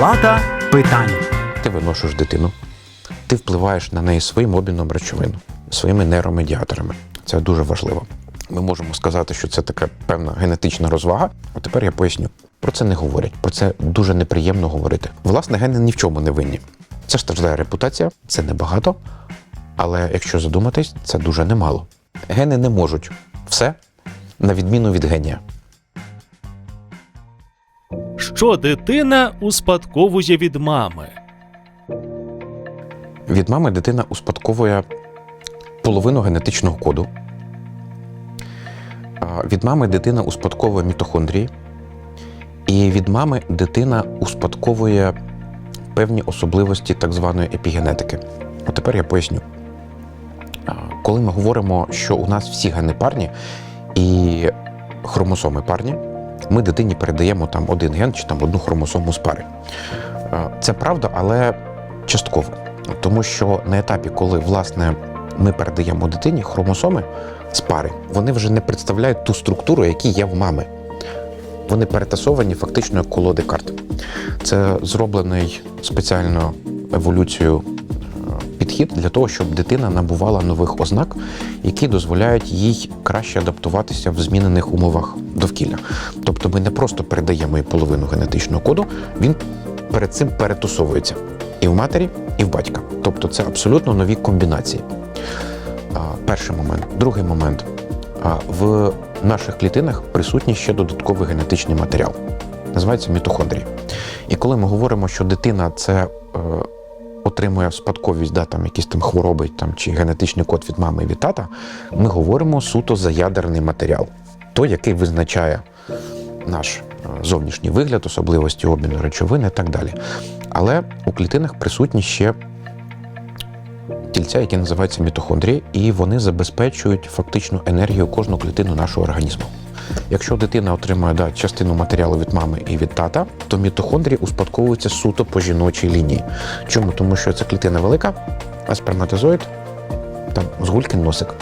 Палата питань. Ти виношуєш дитину, ти впливаєш на неї своїм обміном речовин, своїми нейромедіаторами. Це дуже важливо. Ми можемо сказати, що це така певна генетична розвага. А тепер я поясню. Про це не говорять, про це дуже неприємно говорити. Власне, гени ні в чому не винні. Це страждає репутація, це небагато, але якщо задуматись, це дуже немало. Гени не можуть все на відміну від генія. Що дитина успадковує від мами? Від мами дитина успадковує половину генетичного коду. Від мами дитина успадковує мітохондрії. І від мами дитина успадковує певні особливості так званої епігенетики. От тепер я поясню. Коли ми говоримо, що у нас всі гени парні і хромосоми парні, ми дитині передаємо там один ген чи там одну хромосому з пари. Це правда, але частково. Тому що на етапі, коли власне ми передаємо дитині хромосоми з пари, вони вже не представляють ту структуру, які є в мами. Вони перетасовані фактично як колоди карт. Це зроблений спеціально еволюцією е, підхід для того, щоб дитина набувала нових ознак, які дозволяють їй краще адаптуватися в змінених умовах довкілля. Тобто ми не просто передаємо їй половину генетичного коду, він перед цим перетусовується і в матері, і в батька. Тобто це абсолютно нові комбінації. Перший момент. Другий момент. В наших клітинах присутній ще додатковий генетичний матеріал. Називається мітохондрії. І коли ми говоримо, що дитина це е, отримує спадковість, да, там, якісь там хвороби там, чи генетичний код від мами і від тата, ми говоримо суто за ядерний матеріал, той, який визначає наш е, зовнішній вигляд, особливості обміну речовин і так далі. Але у клітинах присутні ще тільця, які називаються мітохондрії, і вони забезпечують фактично енергію кожну клітину нашого організму. Якщо дитина отримує да, частину матеріалу від мами і від тата, то мітохондрії успадковуються суто по жіночій лінії. Чому? Тому що ця клітина велика, а сперматозоїд там згулькин носик.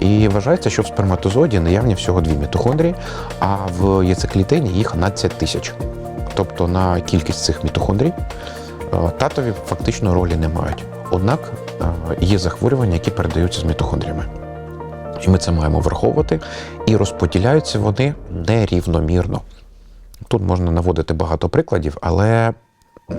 І вважається, що в сперматозоїді наявні всього дві мітохондрії, а в яйцеклітині їх 12 тисяч. Тобто на кількість цих мітохондрій е, татові фактично ролі не мають. Однак е, є захворювання, які передаються з мітохондріями. І ми це маємо враховувати. І розподіляються вони нерівномірно. Тут можна наводити багато прикладів, але е,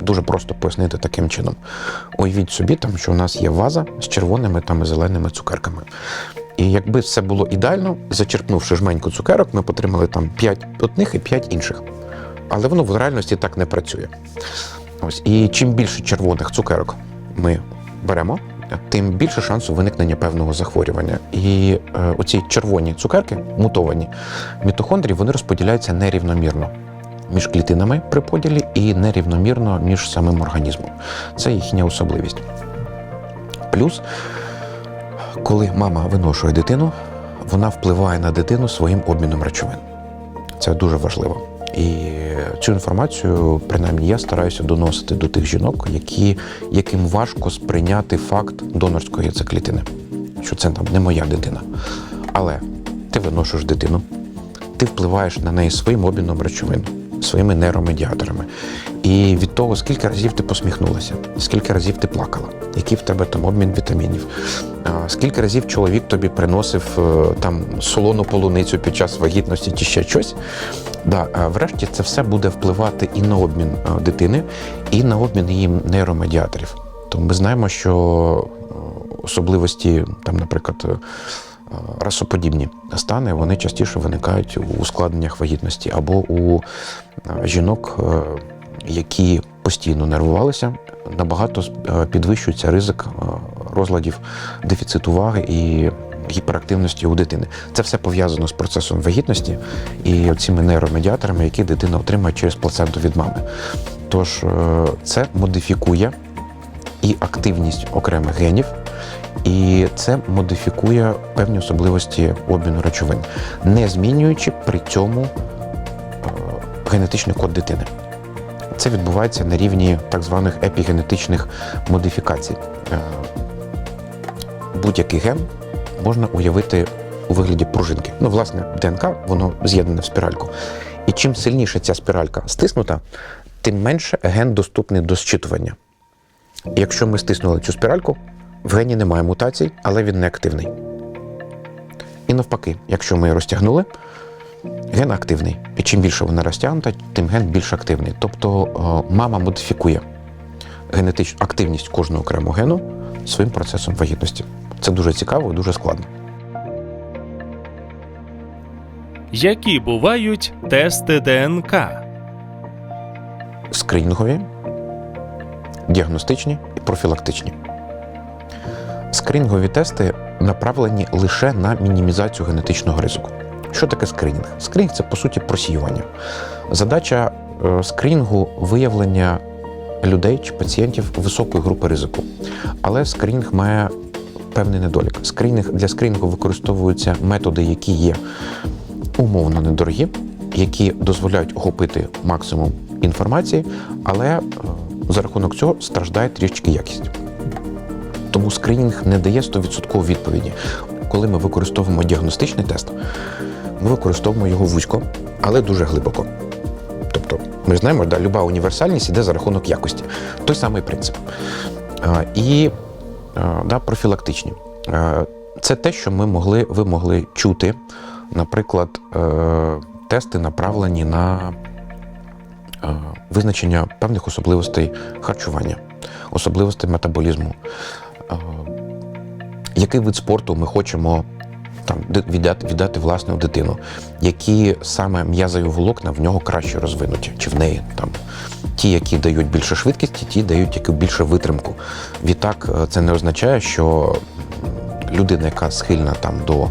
дуже просто пояснити таким чином. Уявіть собі, там, що у нас є ваза з червоними там, і зеленими цукерками. І якби все було ідеально, зачерпнувши жменьку цукерок, ми б отримали там 5 одних і 5 інших. Але воно в реальності так не працює. Ось. І чим більше червоних цукерок ми беремо, тим більше шансу виникнення певного захворювання. І е, оці червоні цукерки, мутовані мітохондрії, вони розподіляються нерівномірно між клітинами при поділі і нерівномірно між самим організмом. Це їхня особливість. Плюс, коли мама виношує дитину, вона впливає на дитину своїм обміном речовин. Це дуже важливо. І цю інформацію, принаймні, я стараюся доносити до тих жінок, які, яким важко сприйняти факт донорської яйцеклітини, що це там не моя дитина. Але ти виношуєш дитину, ти впливаєш на неї своїм обміном речовин, своїми нейромедіаторами. І від того, скільки разів ти посміхнулася, скільки разів ти плакала, який в тебе там обмін вітамінів, скільки разів чоловік тобі приносив е, там солону полуницю під час вагітності чи ще щось. Да, врешті це все буде впливати і на обмін дитини, і на обмін її нейромедіаторів. Тому ми знаємо, що е, особливості, там, наприклад, расоподібні стани, вони частіше виникають у ускладненнях вагітності або у е, жінок, е, які постійно нервувалися, набагато е, підвищується ризик розладів дефіциту уваги і гіперактивності у дитини. Це все пов'язано з процесом вагітності і цими нейромедіаторами, які дитина отримує через плаценту від мами. Тож це модифікує і активність окремих генів, і це модифікує певні особливості обміну речовин, не змінюючи при цьому е, генетичний код дитини. Це відбувається на рівні так званих епігенетичних модифікацій. Е, Будь-який ген можна уявити у вигляді пружинки. Ну, власне, ДНК воно з'єднане в спіральку. І чим сильніше ця спіралька стиснута, тим менше ген доступний до зчитування. Якщо ми стиснули цю спіральку, в гені немає мутацій, але він не активний. І навпаки, якщо ми її розтягнули, ген активний. І чим більше вона розтягнута, тим ген більш активний. Тобто е, мама модифікує генетичну активність кожного окремого гену своїм процесом вагітності. Це дуже цікаво і дуже складно. Які бувають тести ДНК? скринінгові, діагностичні і профілактичні. Скринінгові тести направлені лише на мінімізацію генетичного ризику. Що таке скринінг? Скринінг це по суті просіювання. Задача е, скринінгу виявлення людей чи пацієнтів високої групи ризику. Але скринінг має певний недолік. Скринінг для скринінгу використовуються методи, які є умовно недорогі, які дозволяють охопити максимум інформації, але е, за рахунок цього страждає трішки якість. Тому скринінг не дає 100% відповіді. Коли ми використовуємо діагностичний тест, ми використовуємо його вузько, але дуже глибоко. Тобто, ми знаємо, що люба універсальність іде за рахунок якості. Той самий принцип. І да, профілактичні. Це те, що ми могли, ви могли чути. Наприклад, е, тести направлені на е, визначення певних особливостей харчування, особливостей метаболізму, який вид спорту ми хочемо там, віддати, віддати власне у дитину, які саме м'язові волокна в нього краще розвинуті, чи в неї там. Ті, які дають більше швидкості, ті дають яку більше витримку. Відтак, е, це не означає, що людина, яка схильна там до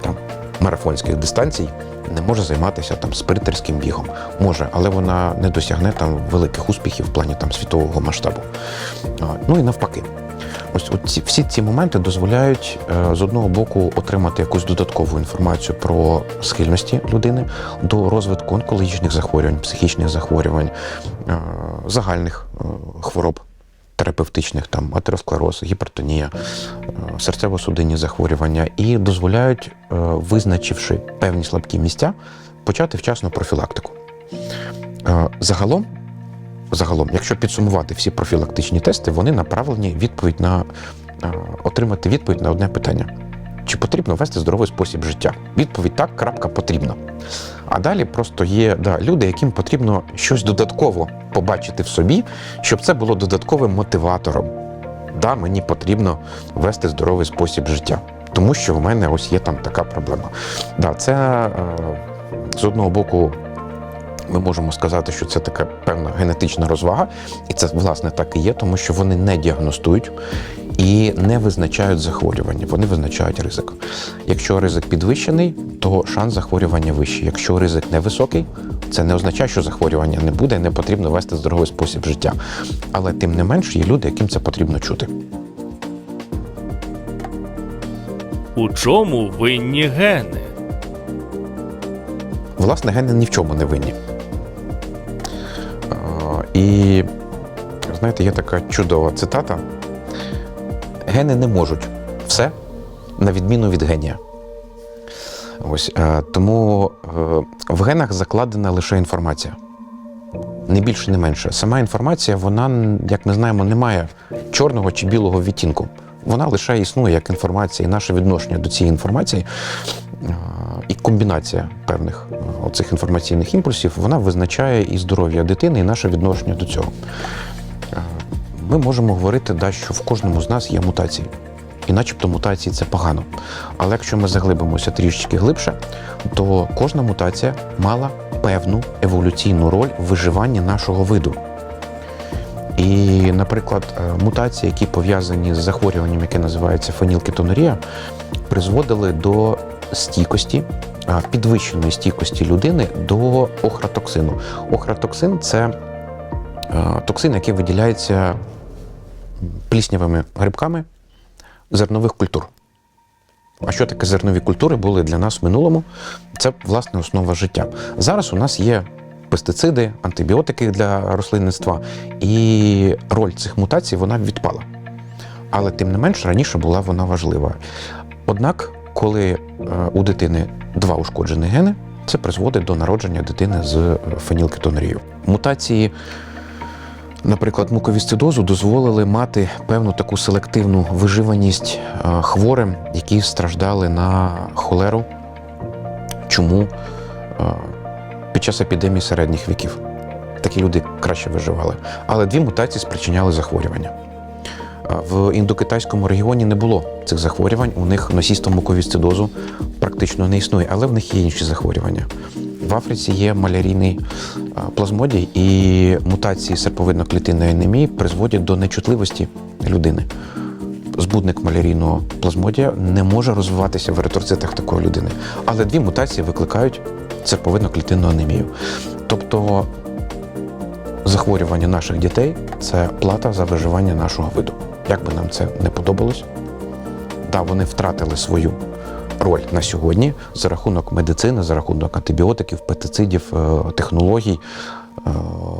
там, марафонських дистанцій, не може займатися там спринтерським бігом. Може, але вона не досягне там великих успіхів в плані там світового масштабу. Ну і навпаки. Ось ці, всі ці моменти дозволяють е, з одного боку отримати якусь додаткову інформацію про схильності людини до розвитку онкологічних захворювань, психічних захворювань, е, загальних е, хвороб терапевтичних, там атеросклероз, гіпертонія, серцево-судинні захворювання, і дозволяють, визначивши певні слабкі місця, почати вчасно профілактику. Загалом загалом, якщо підсумувати всі профілактичні тести, вони направлені відповідь на е, отримати відповідь на одне питання: чи потрібно вести здоровий спосіб життя? Відповідь так, крапка потрібно. А далі просто є да, люди, яким потрібно щось додатково побачити в собі, щоб це було додатковим мотиватором. Да, мені потрібно вести здоровий спосіб життя, тому що в мене ось є там така проблема. Да, це е, з одного боку ми можемо сказати, що це така певна генетична розвага, і це власне так і є, тому що вони не діагностують і не визначають захворювання, вони визначають ризик. Якщо ризик підвищений, то шанс захворювання вищий. Якщо ризик невисокий, це не означає, що захворювання не буде, не потрібно вести здоровий спосіб життя. Але тим не менш є люди, яким це потрібно чути. У чому винні гени? Власне, гени ні в чому не винні. І знаєте, є така чудова цитата: гени не можуть все на відміну від генія. Ось е, тому е, в генах закладена лише інформація. Не більше, не менше. Сама інформація, вона, як ми знаємо, не має чорного чи білого відтінку. Вона лише існує як інформація, і наше відношення до цієї інформації е, і комбінація певних е, оцих інформаційних імпульсів, вона визначає і здоров'я дитини, і наше відношення до цього. Е, Ми можемо говорити, да, що в кожному з нас є мутації. І начебто мутації це погано. Але якщо ми заглибимося трішечки глибше, то кожна мутація мала певну еволюційну роль в виживанні нашого виду. І, наприклад, е, мутації, які пов'язані з захворюванням, яке називається фенілкетонурія, призводили до стійкості, підвищеної стійкості людини до охратоксину. Охратоксин це токсин, який виділяється пліснявими грибками зернових культур. А що таке зернові культури були для нас в минулому? Це власне основа життя. Зараз у нас є пестициди, антибіотики для рослинництва, і роль цих мутацій вона відпала. Але тим не менш раніше була вона важлива. Однак, коли е, у дитини два ушкоджені гени, Це призводить до народження дитини з е, фенілкетонурією. Мутації, наприклад, муковісцидозу дозволили мати певну таку селективну виживаність е, хворим, які страждали на холеру, чому під час епідемії середніх віків. Такі люди краще виживали. Але дві мутації спричиняли захворювання. В індокитайському регіоні не було цих захворювань. У них носійство муковісцидозу практично не існує, але в них є інші захворювання. В Африці є малярійний плазмодій, і мутації серповидно-клітинної анемії призводять до нечутливості людини. Збудник малярійного плазмодія не може розвиватися в еритроцитах такої людини. Але дві мутації викликають серповидно-клітинну анемію. Тобто захворювання наших дітей це плата за виживання нашого виду. Як би нам це не подобалось, да, вони втратили свою роль на сьогодні за рахунок медицини, за рахунок антибіотиків, пестицидів, е, технологій, е,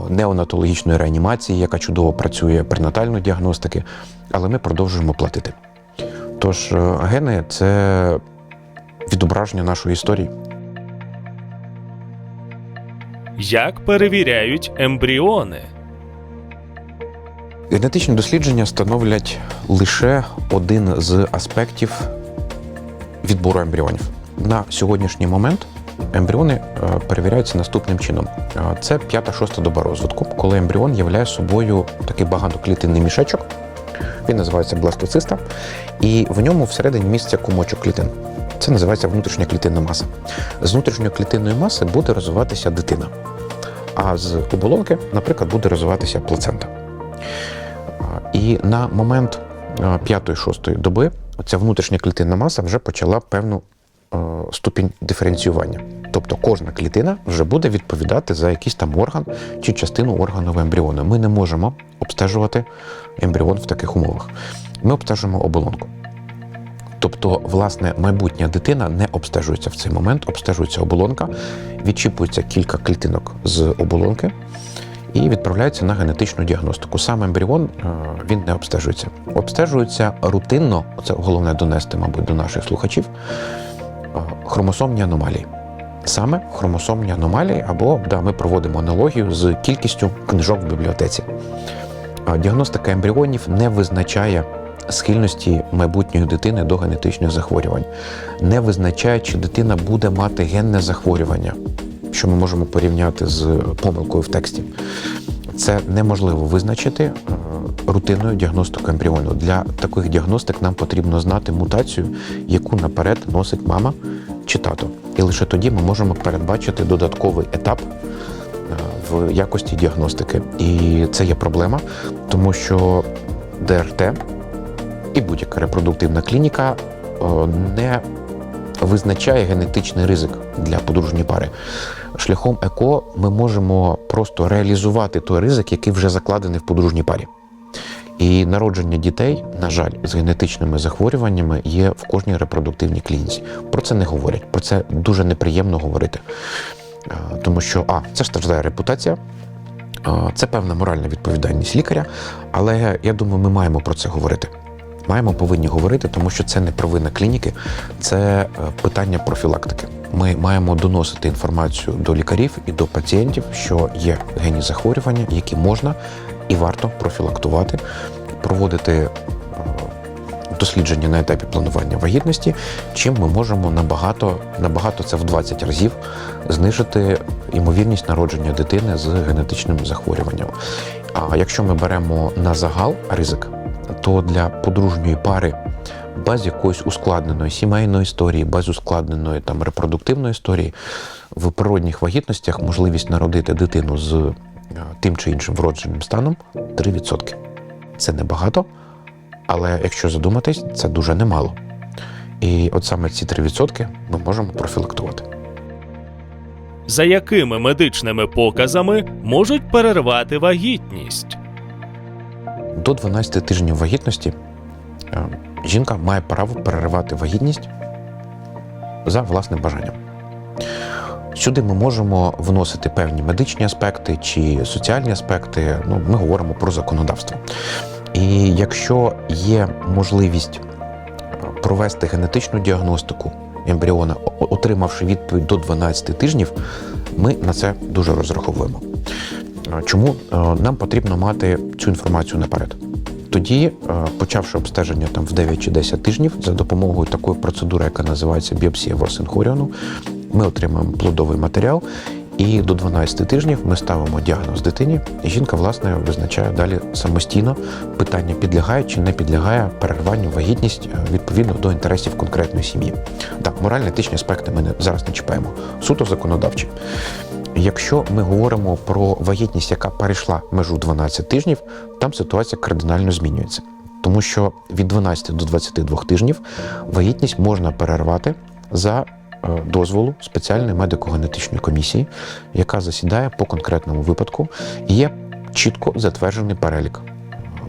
неонатологічної реанімації, яка чудово працює пренатальної діагностики, але ми продовжуємо платити. Тож е, гени це відображення нашої історії. Як перевіряють ембріони? Генетичні дослідження становлять лише один з аспектів відбору ембріонів. На сьогоднішній момент ембріони е, перевіряються наступним чином: Е, це п'ята-шоста доба розвитку, коли ембріон являє собою такий багатоклітинний мішечок. Він називається бластоциста, і в ньому всередині міститься кумочок клітин. Це називається внутрішня клітинна маса. З внутрішньої клітинної маси буде розвиватися дитина. А з оболонки, наприклад, буде розвиватися плацента. І на момент а, п'ятої-шостої доби ця внутрішня клітинна маса вже почала певну е, ступінь диференціювання. Тобто кожна клітина вже буде відповідати за якийсь там орган чи частину органу ембріону. Ми не можемо обстежувати ембріон в таких умовах. Ми обстежуємо оболонку. Тобто, власне, майбутня дитина не обстежується в цей момент, обстежується оболонка, відчіпується кілька клітинок з оболонки і відправляється на генетичну діагностику. Сам ембріон е, він не обстежується. Обстежується рутинно, це головне донести, мабуть, до наших слухачів, е, хромосомні аномалії. Саме хромосомні аномалії, або да, ми проводимо аналогію з кількістю книжок в бібліотеці. Діагностика ембріонів не визначає схильності майбутньої дитини до генетичних захворювань, не визначає, чи дитина буде мати генне захворювання, що ми можемо порівняти з помилкою в тексті. Це неможливо визначити е, рутинною діагностикою ембріону. Для таких діагностик нам потрібно знати мутацію, яку наперед носить мама чи тато. І лише тоді ми можемо передбачити додатковий етап е, в якості діагностики. І це є проблема, тому що ДРТ і будь-яка репродуктивна клініка е, не визначає генетичний ризик для подружньої пари. Шляхом ЕКО ми можемо просто реалізувати той ризик, який вже закладений в подружній парі. І народження дітей, на жаль, з генетичними захворюваннями є в кожній репродуктивній клініці. Про це не говорять, про це дуже неприємно говорити. Е, Тому що а, це страждає репутація, це певна моральна відповідальність лікаря, але я думаю, ми маємо про це говорити. Маємо повинні говорити, тому що це не провина клініки, це е, питання профілактики. Ми маємо доносити інформацію до лікарів і до пацієнтів, що є генні захворювання, які можна і варто профілактувати, проводити е, дослідження на етапі планування вагітності, чим ми можемо набагато, набагато це в 20 разів знижити ймовірність народження дитини з генетичним захворюванням. А якщо ми беремо на загал ризик, то для подружньої пари без якоїсь ускладненої сімейної історії, без ускладненої там репродуктивної історії, в природних вагітностях можливість народити дитину з е, тим чи іншим вродженим станом 3%. Це небагато, але якщо задуматись, це дуже немало. І от саме ці 3% ми можемо профілактувати. За якими медичними показами можуть перервати вагітність? До 12 тижнів вагітності е, жінка має право переривати вагітність за власним бажанням. Сюди ми можемо вносити певні медичні аспекти чи соціальні аспекти. Ну, ми говоримо про законодавство. І якщо є можливість е, провести генетичну діагностику ембріона, отримавши відповідь до 12 тижнів, ми на це дуже розраховуємо. Чому Е, нам потрібно мати цю інформацію наперед? Тоді, е, почавши обстеження там в 9 чи 10 тижнів, за допомогою такої процедури, яка називається біопсія ворсинхоріону, ми отримаємо плодовий матеріал. І до 12 тижнів ми ставимо діагноз дитині, і жінка власне визначає далі самостійно питання підлягає чи не підлягає перерванню вагітність е, відповідно до інтересів конкретної сім'ї. Так, морально-етичні аспекти ми зараз не чіпаємо. Суто законодавчі. Якщо ми говоримо про вагітність, яка перейшла межу 12 тижнів, там ситуація кардинально змінюється. Тому що від 12 до 22 тижнів вагітність можна перервати за е, дозволу спеціальної медико-генетичної комісії, яка засідає по конкретному випадку, і є чітко затверджений перелік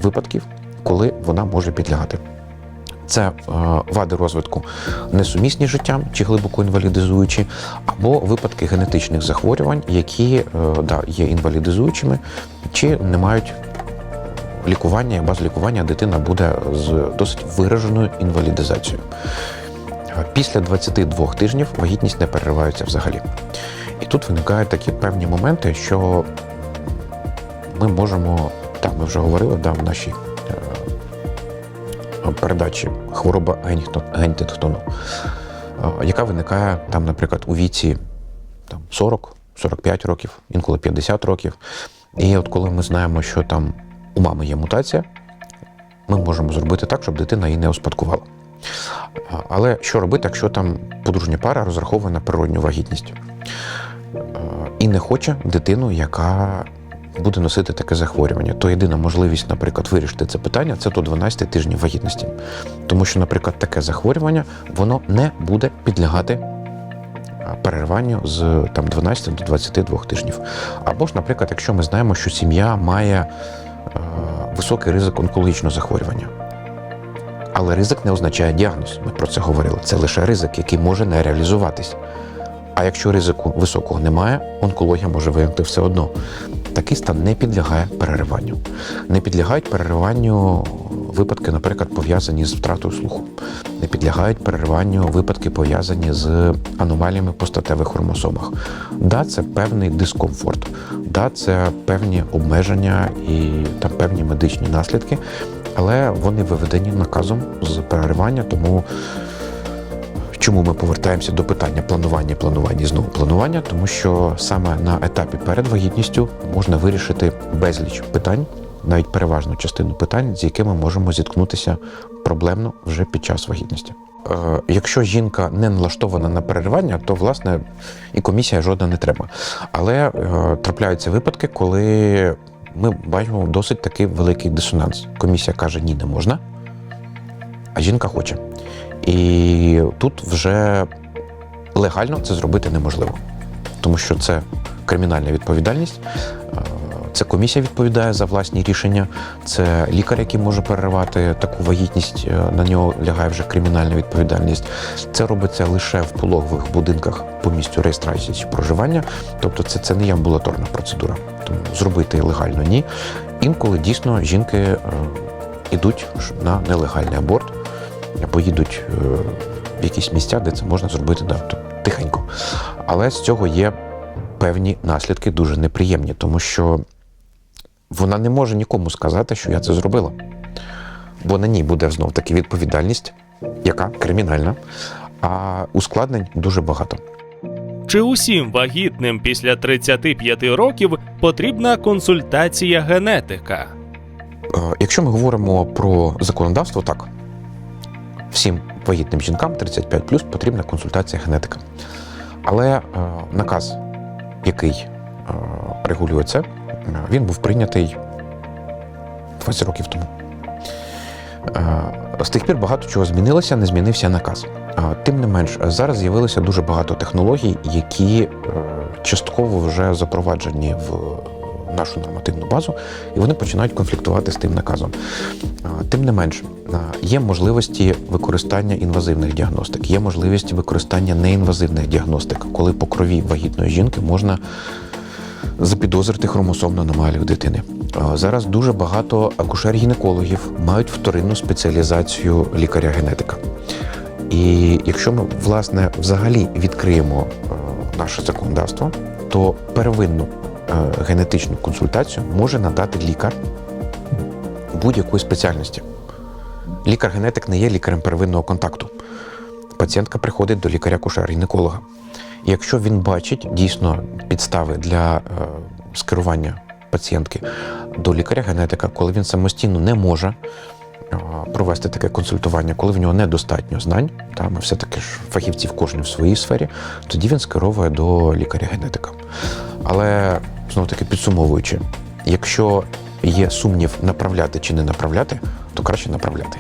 випадків, коли вона може підлягати. Це е, вади розвитку несумісні з життям чи глибоко інвалідизуючі, або випадки генетичних захворювань, які е, да, є інвалідизуючими чи не мають лікування, і без лікування дитина буде з досить вираженою інвалідизацією. Е, Після 22 тижнів вагітність не переривається взагалі. І тут виникають такі певні моменти, що ми можемо, так ми вже говорили да, в нашій передачі хвороба Геннінгтон- е, яка виникає там, наприклад, у віці 40-45 років, інколи 50 років. І от коли ми знаємо, що там у мами є мутація, ми можемо зробити так, щоб дитина її не успадкувала. Але що робити, якщо там подружня пара розраховує на природню вагітність Е, і не хоче дитину, яка буде носити таке захворювання, то єдина можливість, наприклад, вирішити це питання це до 12 тижнів вагітності. Тому що, наприклад, таке захворювання воно не буде підлягати перерванню з там 12 до 22 тижнів. Або ж, наприклад, якщо ми знаємо, що сім'я має е, високий ризик онкологічного захворювання. Але ризик не означає діагноз. Ми про це говорили. Це лише ризик, який може не реалізуватись. А якщо ризику високого немає, онкологія може виникнути все одно. Такий стан не підлягає перериванню. Не підлягають перериванню випадки, наприклад, пов'язані з втратою слуху. Не підлягають перериванню випадки, пов'язані з аномаліями по статевих хромосомах. Да, це певний дискомфорт, да, це певні обмеження і там певні медичні наслідки, але вони виведені наказом з переривання, тому. Чому ми повертаємося до питання планування, планування знову планування? Тому що саме на етапі перед вагітністю можна вирішити безліч питань, навіть переважну частину питань, з якими можемо зіткнутися проблемно вже під час вагітності. Е, Якщо жінка не налаштована на переривання, то власне і комісія жодна не треба. Але е, трапляються випадки, коли ми бачимо досить такий великий дисонанс. Комісія каже, ні, не можна, а жінка хоче. І тут вже легально це зробити неможливо, тому що це кримінальна відповідальність. е, Це комісія відповідає за власні рішення, це лікар, який може переривати таку вагітність, е, на нього лягає вже кримінальна відповідальність. Це робиться лише в пологових будинках по місцю реєстрації чи проживання. Тобто, це, це не є амбулаторна процедура. Тому зробити легально ні. Інколи дійсно жінки е, ідуть на нелегальний аборт або їдуть е, в якісь місця, де це можна зробити да, тихенько. Але з цього є певні наслідки дуже неприємні, тому що вона не може нікому сказати, що я це зробила. Бо на ній буде знов таки відповідальність, яка кримінальна, а ускладнень дуже багато. Чи усім вагітним після 35 років потрібна консультація генетика? Е, Якщо ми говоримо про законодавство, так всім вагітним жінкам 35 потрібна консультація генетика. Але е, наказ, який е, регулює це, е, він був прийнятий 20 років тому. З тих пір багато чого змінилося, не змінився наказ. Тим не менш, зараз з'явилося дуже багато технологій, які частково вже запроваджені в нашу нормативну базу, і вони починають конфліктувати з тим наказом. Тим не менш, є можливості використання інвазивних діагностик, є можливість використання неінвазивних діагностик, коли по крові вагітної жінки можна запідозрити хромосомну аномалію дитини. Зараз дуже багато акушер-гінекологів мають вторинну спеціалізацію лікаря-генетика. І якщо ми власне взагалі відкриємо наше законодавство, то первинну генетичну консультацію може надати лікар будь-якої спеціальності. Лікар-генетик не є лікарем первинного контакту. Пацієнтка приходить до лікаря-кушера-гінеколога. Якщо він бачить дійсно підстави для е, скерування пацієнтки до лікаря-генетика, коли він самостійно не може е, провести таке консультування, коли в нього недостатньо знань, та ми все-таки ж фахівці в кожній в своїй сфері, тоді він скеровує до лікаря-генетика. Але знову таки підсумовуючи, якщо є сумнів направляти чи не направляти, то краще направляти.